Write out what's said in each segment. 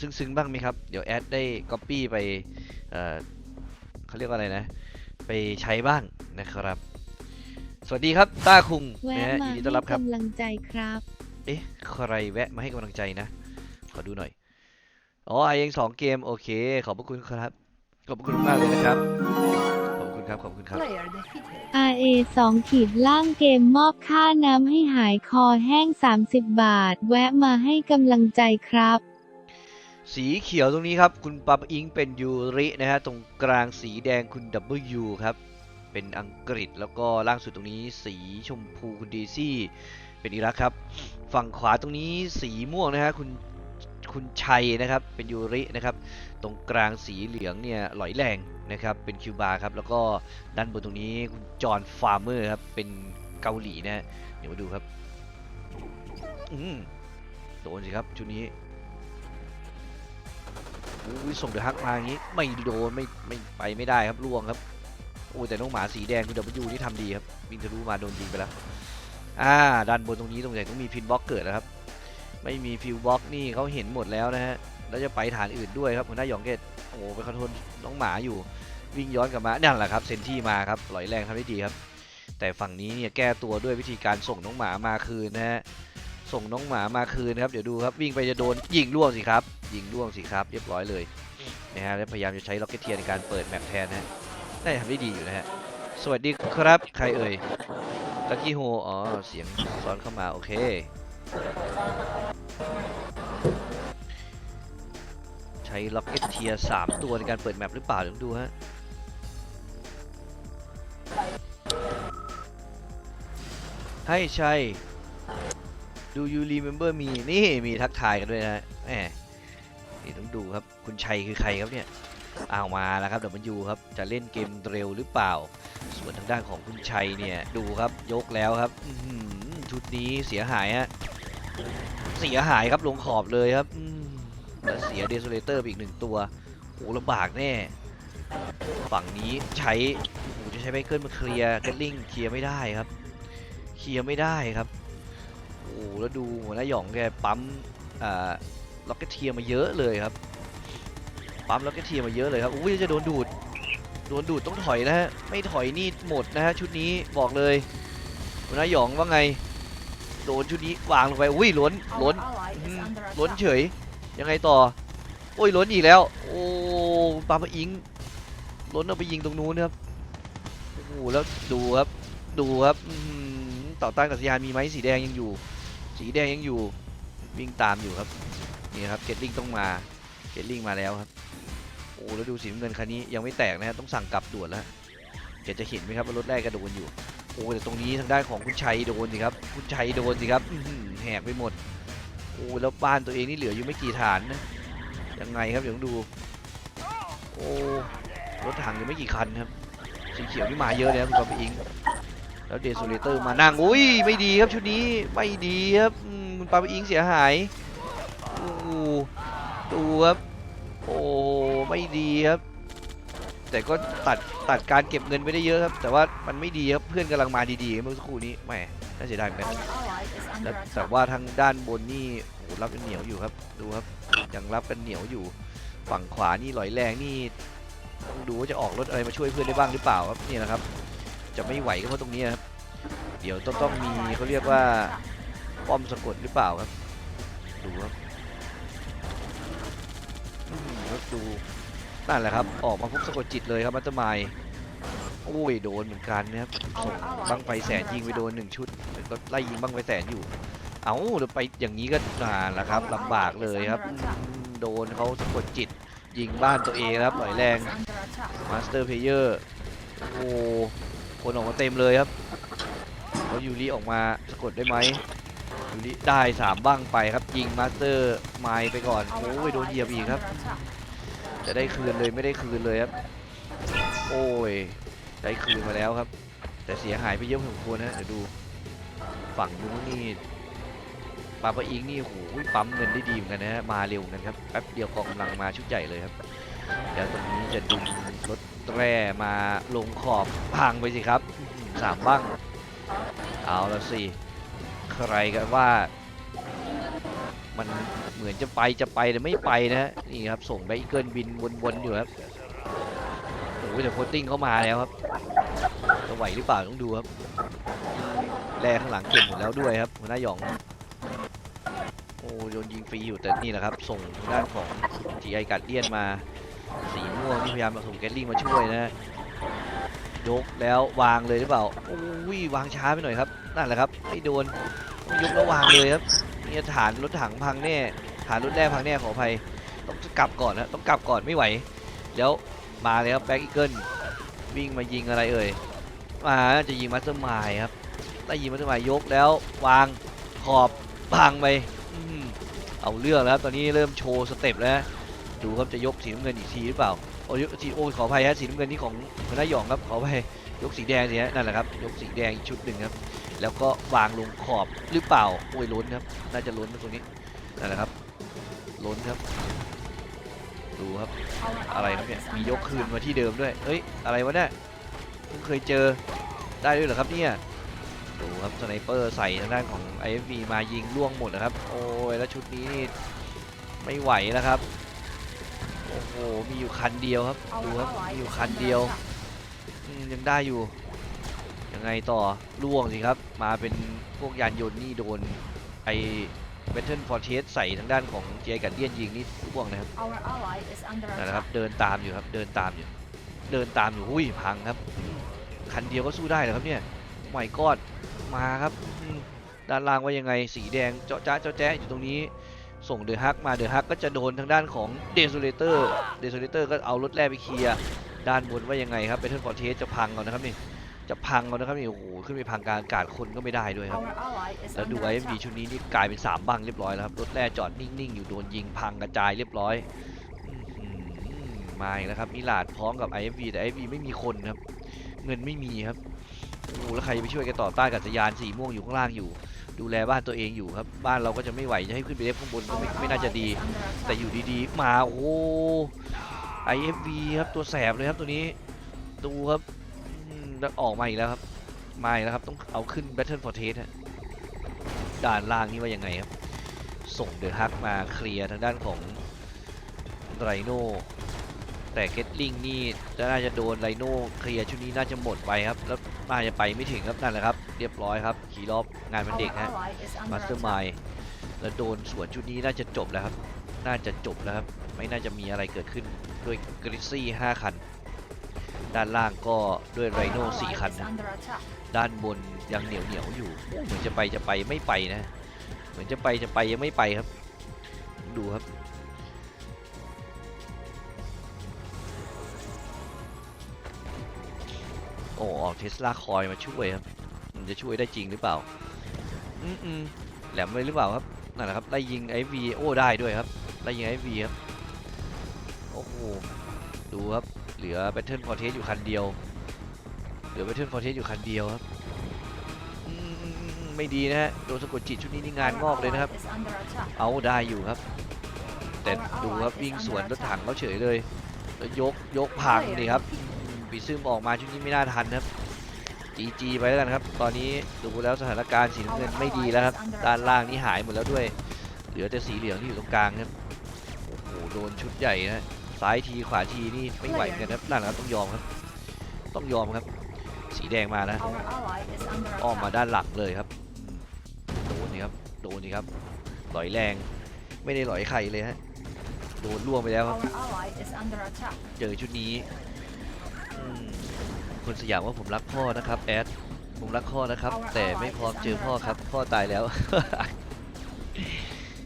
ซึ้งๆบ้างไหมครับ เดี๋ยวแอดได้ก๊อปปี้ไปเอ่อเขาเรียกว่าอะไรนะ ไปใช้บ้างนะครับ สวัสดีครับต้าคุงแวะนะฮะมายินให้ดีต้อนรับครับกำลังใจครับ เอ๊ะใครแวะมาให้กำลังใจนะ ขอดูหน่อยอ๋อไอเองสองเกม โอเค ขอบพระคุณครับ ขอบพระคุณมากเลยนะครับขอบคุณครับขอบคุณครับ Player defeated. RA 2ขีดล่างเกมมอบค่าน้ำให้หายคอแห้ง 30 บาท แวะมาให้กำลังใจครับ สีเขียวตรงนี้ครับ คุณปับอิงเป็นยูรินะฮะ ตรงกลางสีแดงคุณ W ครับ เป็นอังกฤษแล้วก็ล่างสุดตรงนี้สีชมพูคุณดีซี่เป็นอิรักครับ ฝั่งขวาตรงนี้สีม่วงนะฮะคุณคุณชัยนะครับ เป็นยูรินะครับ ตรงกลางสีเหลืองเนี่ยหลอยแรงนะครับ เป็นคิวบาครับ แล้วก็ด้านบนตรงนี้คุณจอห์นฟาร์เมอร์ครับ เป็นเกาหลีนะเดี๋ยวมาดูครับ อืมโดนสิครับชุดนี้ อุ้ยส่งเดือะฮักมาอย่างนี้ไม่โดนไม่ไม่ไปไม่ได้ครับล่วงครับโอ้แต่น้องหมาสีแดงคุณดับเบิลยูนี่ทำดีครับวินทะลุมาโดนยิงไปแล้วอ่าด้านบนตรงนี้ตรงไหนต้องมีพินบล็อกเกิดนะครับ ไม่มีฟิวบล็อกนี่เขาเห็นหมดแล้วนะฮะแล้วจะไปฐานอื่นด้วยครับหัวหน้าหยองเกตโอ้ไปคอนโทรลน้องหมาอยู่วิ่งย้อนกลับมานั่นแหละครับเซนที่มาครับลอยแรงทำได้ดีครับ แต่ฝั่งนี้เนี่ยแก้ตัวด้วยวิธีการส่งน้องหมามาคืนนะฮะส่งน้องหมามาคืนครับเดี๋ยวดูครับวิ่งไปจะโดนยิงล่วงสิครับ ยิงล่วงสิครับเรียบร้อยเลยนะฮะแล้วพยายามจะใช้ล็อกเก็ตเทียในการเปิดแมปแทนนะฮะน่าจะทำได้ดีอยู่นะฮะสวัสดีครับใครเอ่ยลักกี้โฮอ๋อเสียงซ้อนเข้ามาโอเคใช้ล็อกเก็ตเทียสามตัวในการเปิดแมปหรือเปล่าเดี๋ยวต้องดูฮะให้ใช่ Do you remember me นี่มีทักทายกันด้วยนะฮะแหมี่ต้องดูครับ คุณชัยคือใครครับเนี่ยอ้าวมาแล้วครับเดี๋ยวมันอยู่ครับ จะเล่นเกมเร็วหรือเปล่า ส่วนทางด้านของคุณชัยเนี่ยดูครับยกแล้วครับชุดนี้เสียหายฮะเสียหายครับลงขอบเลยครับแล้วเสียเด s ซเลเตอร์อีกหนึ่งตัวโอ้ลำบากแน่ ฝั่งนี้ใช้โอ้จะใช้ไมเคิลมาเคลียร์เกตลิงเคลียร์ไม่ได้ครับ เคลียร์ไม่ได้ครับโอ้แล้วดูหัวหน้าหยองแกปั๊มอ่า ล็อกเก็ตเทียมาเยอะเลยครับปั๊มล็อกเก็ตเทียมาเยอะเลยครับอุ้ยจะโดนดูดโดนดูดต้องถอยนะฮะไม่ถอยนี่หมดนะฮะชุดนี้บอกเลยหัวหน้าหยองว่าไงโดนชุดนี้วางลงไปอุ้ยล้นล้นล้นเฉยยังไงต่อโอ้ยล้นอีกแล้วโอ้ปาปะอิงล้นเอาไปยิงตรงนู้นครับโอ้โหแล้วดูครับดูครับต่อต้านกับสยานมีไหมสีแดงยังอยู่ สีแดงยังอยู่วิ่งตามอยู่ครับ นี่ครับเกตลิงต้องมาเกตลิงมาแล้วครับโอ้แล้วดูสีเงินคันนี้ยังไม่แตกนะฮะต้องสั่งกลับด่วนแล้วเดี๋ยวจะเห็นไหมครับว่ารถแรกกระโดนอยู่โอ้แต่ตรงนี้ทางด้านของคุณชัยโดนสิครับคุณชัยโดนสิครับแหกไปหมดโอ้แล้วบ้านตัวเองนี่เหลืออยู่ไม่กี่ฐานนะยังไงครับเดี๋ยวดูโอ้รถถังยังไม่กี่คันครับสีเขียวนี่มาเยอะเลยครับคุณปาปอิงแล้วเดซูเลเตอร์มานั่งอุ้ยไม่ดีครับชุดนี้ไม่ดีครับมคุณปาปอิงเสียหาย ดูครับ โอ้ไม่ดีครับ แต่ก็ตัดตัดการเก็บเงินไปได้เยอะครับ แต่ว่ามันไม่ดีครับเพื่อนกำลังมาดีๆเมื่อสักครู่นี้แหมน่าเสียดายเหมือนกันแต่แต่ว่าทางด้านบนนี่โหรับกันเหนียวอยู่ครับดูครับยังรับกันเหนียวอยู่ ฝั่งขวานี่หลอยแรงนี่ต้องดูว่าจะออกรถอะไรมาช่วยเพื่อนได้บ้างหรือเปล่าครับนี่นะครับ จะไม่ไหวก็เพราะตรงนี้ครับเดี๋ยวต้องต้องมีเขาเรียกว่าป้อมสะกดหรือเปล่าครับดูครับ ดูนั่นแหละครับ ออกมาปุ๊บสะกดจิตเลยครับมัตเตอร์ไมล์โอ้ยโดนเหมือนกันนะครับส่งบังไฟแสนยิงไปโดนหนึ่งชุดแล้วก็ไล่ยิงบังไฟแสนอยู่ เอาเดี๋ยวไปอย่างนี้ก็นานแล้วครับลำบากเลยครับอืมโดนเขาสะกดจิต ยิงบ้านตัวเองครับหลอยแรง Is under attack. มาสเตอร์เพเยอร์โอ้คนออกมาเต็มเลยครับแล้วยูริออกมาสะกดได้ไหมยูริได้สามบ้างไปครับยิงมาสเตอร์ไมล์ไปก่อน Our โอ้ย ally โดนเหยียบ is อีกครับ under attack. จะได้คืนเลยไม่ได้คืนเลยครับ โอ้ย ได้คืนมาแล้วครับ แต่เสียหายไปเยอะพอสมควรนะเดี๋ยวดูฝั่งนู้นนี่ปาปะอิงนี่โหปั๊มเงินได้ดีเหมือนกันนะฮะมาเร็วกันครับแป๊บเดียวกองกำลังมาชุดใหญ่เลยครับแล้วตรงนี้จะดึงรถแร่มาลงขอบพังไปสิครับสามบ้างเอาละสิใครกันว่า มันเหมือนจะไปจะไปแต่ไม่ไปนะฮะนี่ครับส่งไปอีเกิลบินวนๆอยู่ครับโอ้แต่โคตติ้งเข้ามาแล้วครับจะไหวหรือเปล่าต้องดูครับแลข้างหลังเก็บหมดแล้วด้วยครับหัวหน้าหยองโอ้โดนยิงฟรีอยู่แต่นี่แหละครับ ส่งทางด้านของทีไอกัดเลียนมาสีม่วงที่พยายามมาส่งแกลลิงมาช่วยนะยกแล้ววางเลยหรือเปล่าโอ้ยวางช้าไปหน่อยครับนั่นแหละครับไม่โดนยกแล้ววางเลยครับ เนี่ยฐานรถถังพังแน่ฐานรถแร่พังแน่ขออภัยต้องกลับก่อนนะต้องกลับก่อนไม่ไหวแล้วมาเลยครับแบ็กอีเกิลวิ่งมายิงอะไรเอ่ยมาจะยิงมาสเตอร์มายครับได้ยิงมาสเตอร์มายยกแล้ววางขอบพังไปอเอาเรื่องแล้วตอนนี้เริ่มโชว์สเต็ปแล้วดูครับจะยกสีน้ำเงินอีกทีหรือเปล่าโอ้ยสีโอ้ขออภัยฮะสีน้ำเงินนี่ของหัวหน้าหยองครับขออภัย ยกสีแดงสิฮะนั่นแหละครับ ยกสีแดงอีกชุดหนึ่งครับ แล้วก็วางลงขอบหรือเปล่าโอ้ยล้นครับ น่าจะล้นนะตรงนี้นั่นแหละครับ ล้นครับ ดูครับ อะไรครับเนี่ย มียกคืนมาที่เดิมด้วย เอ้ย อะไรวะเนี่ยเพิ่งเคยเจอ ได้ด้วยเหรอครับเนี่ย ดูครับ สไนเปอร์ใส่ทางด้านของ IFV มายิงล่วงหมดนะครับ โอ้ย แล้วชุดนี้นี่ไม่ไหวแล้วครับ โอ้โห มีอยู่คันเดียวครับ ดูครับ มีอยู่คันเดียว ยังได้อยู่ ยังไงต่อล่วงสิครับ มาเป็นพวกยานยนต์นี่โดนไอเบทเทิลฟอร์เทสใส่ทางด้านของเจกันเดียนยิงนี่ล่วงนะครับ Our ally is under นั่นแหละครับ attack. เดินตามอยู่ครับเดินตามอยู่ เดินตามอยู่อุ้ยพังครับ คันเดียวก็สู้ได้เหรอครับเนี่ยใหม่กอดมาครับอืมด้านล่างว่ายังไงสีแดงเจาะจ้าเจาะแจ๊ะอยู่ตรงนี้ส่งเดอะฮักมาเดอะฮักก็จะโดนทางด้านของเดซูเลเตอร์เดซูเลเตอร์ก็เอารถแร่ไปเคลียร์ ด้านบนว่ายังไงครับเบทเทิลฟอร์เทสจะพังเอานะครับนี่จะพังเอานะครับนี่โอ้โหขึ้นไปพังกลารอากาศคนก็ไม่ได้ด้วยครับ Our ally is แล้วดู under ไว้มี attack. ชุดนี้นี่กลายเป็น3บังเรียบร้อยแล้วครับรถแร่จอดนิ่งๆอยู่โดนยิงพังกระจายเรียบร้อยอื้อหือมาอีกแล้วครับมิลาดพร้อมกับ IFV แต่ IFV ไม่มีคนครับ เงินไม่มีครับโอ้โหแล้วใครจะไปช่วยกันต่อต้านกับสยานสีม่วงอยู่ข้างล่างอยู่ ดูแลบ้านตัวเองอยู่ครับ บ้านเราก็จะไม่ไหวจะให้ขึ้นไปเล่นข้างบนก็ Our ไม่ไม่น่าจะ ally ดี is under แต่ attack. อยู่ดีๆ มาโอ้โห IFV ครับตัวแสบเลยครับตัวนี้ดูครับอืมแล้วออกมาอีกแล้วครับมาอีกแล้วครับต้องเอาขึ้น Battle for Test ฮะด่านล่างนี่ว่ายังไงครับ ส่งเดอะฮักมาเคลียร์ทางด้านของไรโนแต่เกตลิงนี่น่าจะโดนไรโนเคลียร์ชุดนี้น่าจะหมดไปครับ แล้วน่าจะไปไม่ถึงครับนั่นแหละครับ เรียบร้อยครับขี่รอบงานวัน Our เด็กฮะ ally is มา under สเตอร์ attack. มายแล้วโดนสวนชุดนี้น่าจะจบแล้วครับ น่าจะจบแล้วครับ ไม่น่าจะมีอะไรเกิดขึ้นด้วยกริซซี่5คัน ด้านล่างก็ด้วยไรโน่4คันนะด้านบนยังเหนียวเหนียวอยู่ เหมือนจะไปจะไปไม่ไปนะ เหมือนจะไปจะไปยังไม่ไปครับ ดูครับโอ้ออกเทสลาคอยมาช่วยครับ มันจะช่วยได้จริงหรือเปล่า อืมแหลมเลยหรือเปล่าครับ นั่นแหละครับไล่ยิงไอวีโอได้ด้วยครับ ไล่ยิงไอวีครับ โอ้โห ดูครับ เหลือแบทเทิลฟอร์เทสอยู่คันเดียว เหลือแบทเทิลฟอร์เทสอยู่คันเดียวครับอืมอืมอืมอืมไม่ดีนะฮะ โดนสะกดจิตชุดนี้นี่งาน Our งอกเลยนะครับ ally is under attack. เอาได้อยู่ครับ แต่ดูครับวิ่งสวนรถถังเขาเฉยเลย แล้วยกยกพังดีครับอืมปีซึมออกมาชุดนี้ไม่น่าทันครับจีจีไปแล้วกันครับ ตอนนี้ดูแล้วสถานการณ์สีน้ำเงินไม่ดีแล้วครับ ด้านล่างนี่หายหมดแล้วด้วย เหลือแต่สีเหลืองที่อยู่ตรงกลางครับ โอ้โหโดนชุดใหญ่นะซ้ายทีขวาทีนี่ไม่ไหวเหมือนกันครับนั่นแหละครับต้องยอมครับ ต้องยอมครับ สีแดงมานะ Our ally is under อ้อมมา attack. ด้านหลังเลยครับอืมโดนนี่ครับโดนนี่ครับหลอยแรงไม่ได้หลอยไข่เลยฮะโดนล่วงไปแล้วครับ Our ally is under attack. เจอชุดนี้อืมคุณสยามว่าผมรักพ่อนะครับแอดผมรักพ่อนะครับ แต่ไม่พร้อมเจอพ่อครับพ่อตายแล้ว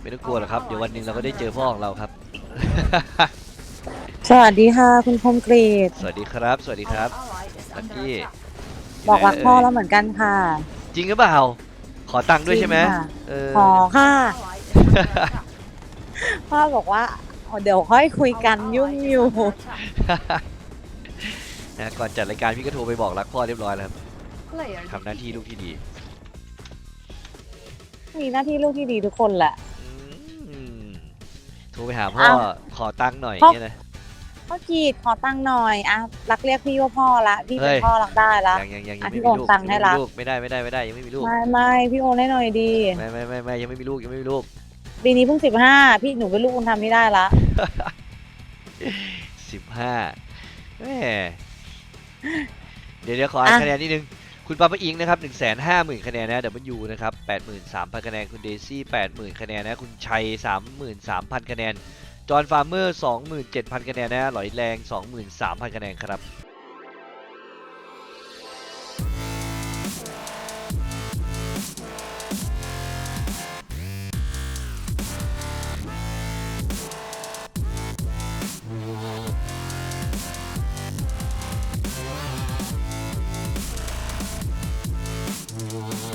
ไม่ต้องกลัวหรอกครับเดี๋ยววันหนึ่งเราก็ได้เจอพ่อของเราครับ สวัสดีค่ะ คุณคมกรีดสวัสดีครับ สวัสดีครับ Our ally is under Lucky. attack. บอกรักพ่อไหนแล้วเอ่ยเหมือนกันค่ะ จริงหรือเปล่า ขอตังค์ด้วยใช่ไหมจริงค่ะ เออขอค่ะ Our ally is under attack. พ่อบอกว่าอ๋อเดี๋ยวค่อยคุยกัน Our ยุ่ง ally is อยู่ under attack. นะก่อนจัดรายการพี่ก็โทรไปบอกรักพ่อเรียบร้อยแล้วครับ Player ทำหน้าที่ลูกที่ดี มีหน้าที่ลูกที่ดีทุกคนแหละอืม โทรไปหาพ่ออ้าวขอตังค์หน่อยพ่อ เนี่ยนะ พ่อกรีดขอตังค์หน่อยอะรักเรียกพี่ว่าพ่อละพี่เป็นเฮ้ยพ่อรักได้ละ ยังยังยังยัอะงพี่ไม่มีโอนลูกตังค์ให้ยังไม่ละมีลูกไม่ได้ไม่ได้ไม่ได้ยังไม่มีลูกไม่ไม่พี่โอนให้หน่อยดีไม่ไม่ไม่ไม่ยังไม่มีลูกยังไม่มีลูกปีนี้เพิ่งสิบห้าพี่หนูเป็นลูกคุณทำไม่ได้ละสิบห้าแหมเดี๋ยวเดี๋ยวขออ่านอะคะแนนนิดนึง คุณปาปะอิงนะครับหนึ่งแสนห้าหมื่นคะแนนนะเดบันยูนะครับแปดหมื่นสามพันคะแนน คุณเดซี่แปดหมื่นคะแนนนะ คุณชัยสามหมื่นสามพันคะแนน จอห์นฟาร์เมอร์สองหมื่นเจ็ดพันคะแนนนะ หลอยแรงสองหมื่นสามพันคะแนนครับ